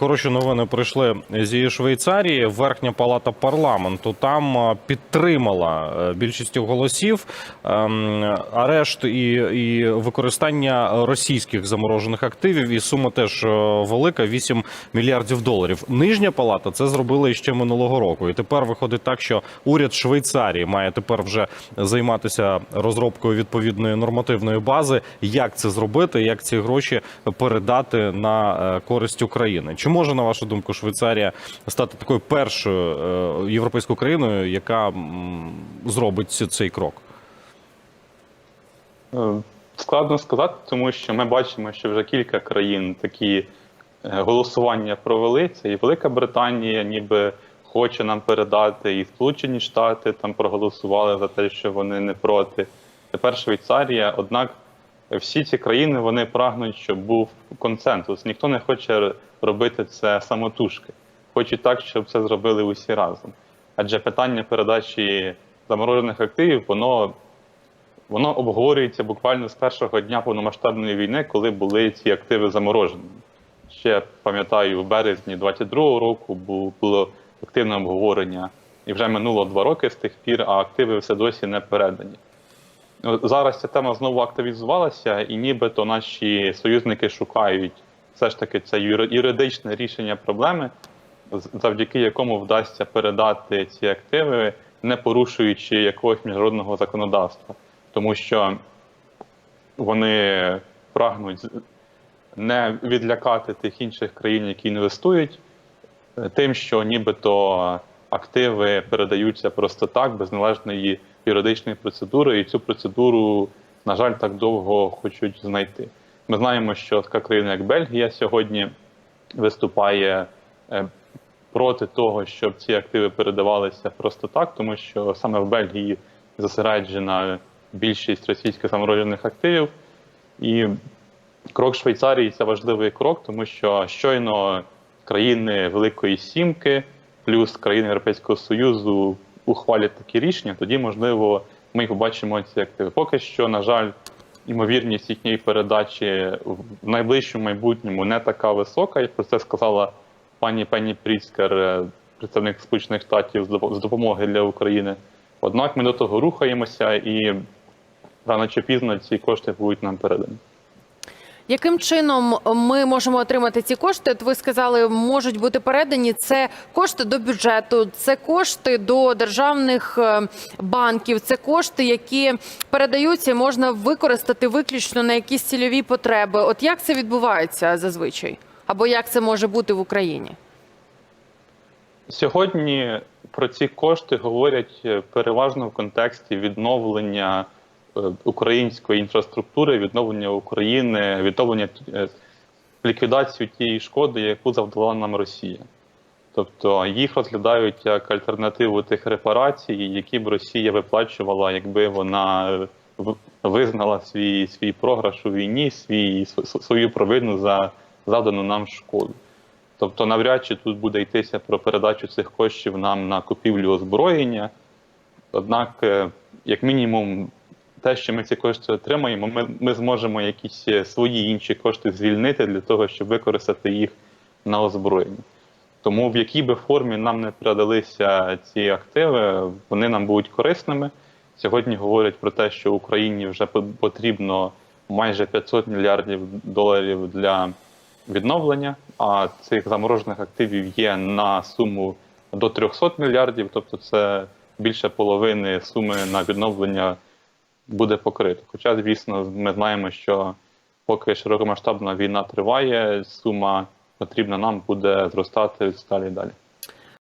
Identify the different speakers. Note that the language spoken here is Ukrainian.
Speaker 1: Хороші новини прийшли зі Швейцарії. Верхня палата парламенту там е, підтримала е, більшістю голосів ем, арешт і, і використання російських заморожених активів. І сума теж е, велика 8 мільярдів доларів. Нижня палата це зробила іще минулого року. І тепер виходить так, що уряд Швейцарії має тепер вже займатися розробкою відповідної нормативної бази. Як це зробити, як ці гроші передати на користь України? Чи може на вашу думку Швейцарія стати такою першою е, європейською країною, яка зробить цей крок?
Speaker 2: Е, Складно сказати, тому що ми бачимо, що вже кілька країн такі е, голосування провели. Це і Велика Британія, ніби хоче нам передати, і Сполучені Штати там проголосували за те, що вони не проти. Тепер Швейцарія. Однак всі ці країни вони прагнуть, щоб був консенсус. Ніхто не хоче робити це самотужки. Хочуть так, щоб це зробили усі разом. Адже питання передачі заморожених активів, воно Воно обговорюється буквально з першого дня повномасштабної війни, коли були ці активи заморожені. Ще пам'ятаю, в березні 22-го року було активне обговорення, і вже минуло два роки з тих пір, а активи все досі не передані. Зараз ця тема знову активізувалася, і нібито наші союзники шукають все ж таки це юри- юридичне рішення проблеми, завдяки якому вдасться передати ці активи, не порушуючи якогось міжнародного законодавства. Тому що вони прагнуть не відлякати тих інших країн, які інвестують, тим, що нібито активи передаються просто так, без належної юридичної процедури, і цю процедуру, на жаль, так довго хочуть знайти. Ми знаємо, що така країна, як Бельгія, сьогодні виступає е, проти того, щоб ці активи передавалися просто так, тому що саме в Бельгії зосереджена більшість російських заморожених активів. І крок Швейцарії це важливий крок, тому що щойно країни Великої Сімки плюс країни Європейського Союзу ухвалять такі рішення, тоді, можливо, ми побачимо ці активи. Поки що, на жаль, ймовірність їхньої передачі в найближчому майбутньому не така висока. Як про це сказала пані Пенні Пріцкер, е, представник Сполучених Штатів з допомоги для України. Однак ми до того рухаємося, і рано чи пізно ці кошти будуть нам передані.
Speaker 3: Яким чином ми можемо отримати ці кошти? От ви сказали, можуть бути передані. Це кошти до бюджету, це кошти до державних е, банків, це кошти, які передаються, можна використати виключно на якісь цільові потреби. От як це відбувається зазвичай? Або як це може бути в Україні?
Speaker 2: Сьогодні про ці кошти говорять е, переважно в контексті відновлення української інфраструктури, відновлення України, відновлення е, ліквідацію тієї шкоди, яку завдала нам Росія. Тобто їх розглядають як альтернативу тих репарацій, які б Росія виплачувала, якби вона е, визнала свій, свій програш у війні, свій, свою провину за завдану нам шкоду. Тобто, навряд чи тут буде йтися про передачу цих коштів нам на купівлю озброєння. Однак, е, як мінімум, те, що ми ці кошти отримаємо, ми, ми зможемо якісь е, свої інші кошти звільнити для того, щоб використати їх на озброєння. Тому в якій би формі нам не передалися ці активи, вони нам будуть корисними. Сьогодні говорять про те, що Україні вже потрібно майже 500 мільярдів доларів для відновлення, а цих заморожених активів є на суму до 300 мільярдів, тобто це більше половини суми на відновлення буде покрито. Хоча, звісно, ми знаємо, що поки широкомасштабна війна триває, сума потрібна нам буде зростати далі і далі.